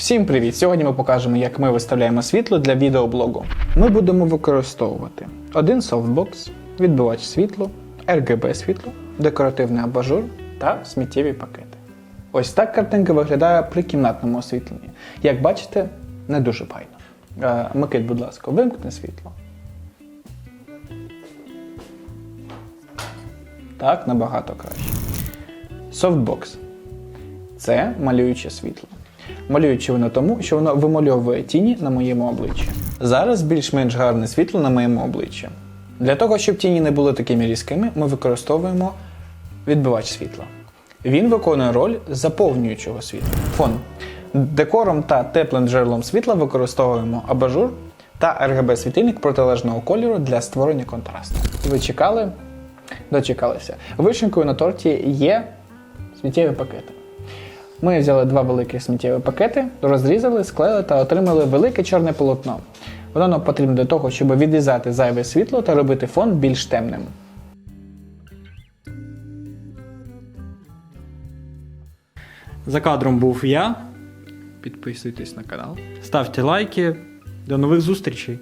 Всім привіт! Сьогодні ми покажемо, як ми виставляємо світло для відеоблогу. Ми будемо використовувати один софтбокс, відбивач світло, RGB світло, декоративний абажур та сміттєві пакети. Ось так картинка виглядає при кімнатному освітленні. Як бачите, не дуже файно. Е, Микит, будь ласка, вимкни світло. Так, набагато краще. Софтбокс це малююче світло. Малююче воно тому, що воно вимальовує тіні на моєму обличчі. Зараз більш-менш гарне світло на моєму обличчі. Для того, щоб тіні не були такими різкими, ми використовуємо відбивач світла. Він виконує роль заповнюючого світла. Фон. Декором та теплим джерелом світла використовуємо абажур та RGB світильник протилежного кольору для створення контрасту. Ви чекали? Дочекалися. Вишенькою на торті є сміттєві пакети. Ми взяли два великі сміттєві пакети, розрізали, склеїли та отримали велике чорне полотно. Воно нам потрібно для того, щоб відрізати зайве світло та робити фон більш темним. За кадром був я. Підписуйтесь на канал. Ставте лайки. До нових зустрічей.